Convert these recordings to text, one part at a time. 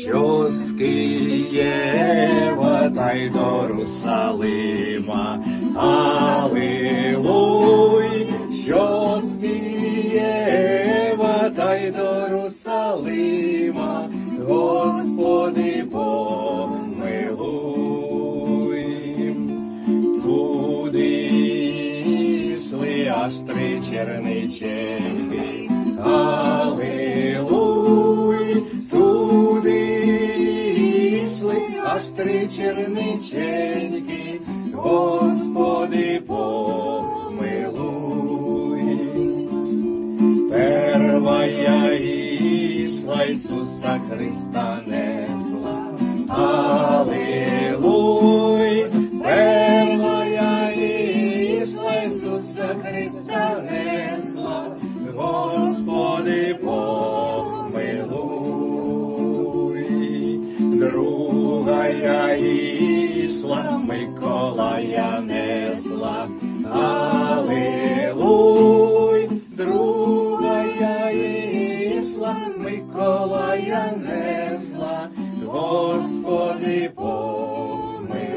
що з Києва та й до Русалима. Алилуй, що з Києва та й до Русалима, Господи помилуй. Туди йшли аж три черниченьки. Алилуй, черниченьки. Господи помилуй. Первая ішла Ісуса Христа несла. Несла. Алилуй, другая ішла Миколая несла. Господи помилуй.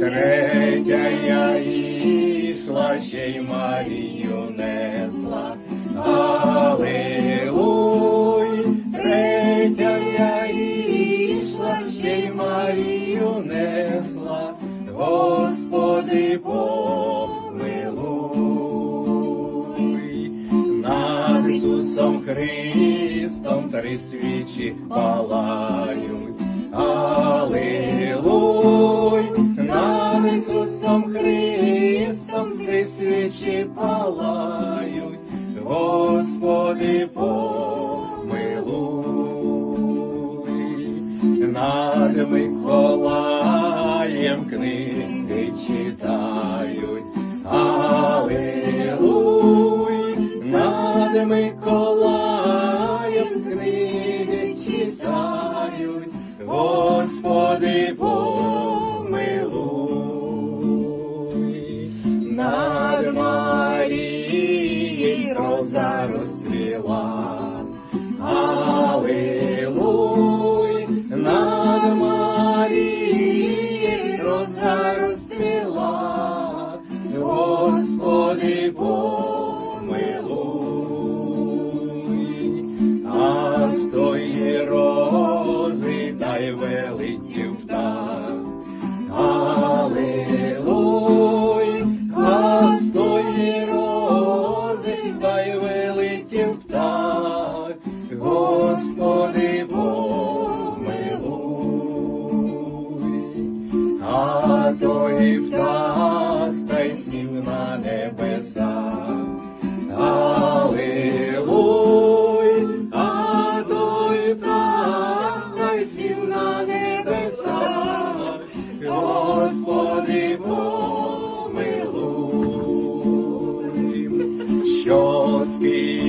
Третя я ішла, ще й Марію несла. Алилуй, третя я три свічі палають. Алилуй, над Ісусом Христом три свічі палають. Господи помилуй. Над Миколаєм книги Святої птах, та й сів на небеса. Аллилуй, а той птах, та й сів на небеса, Господи помилуй, що спів.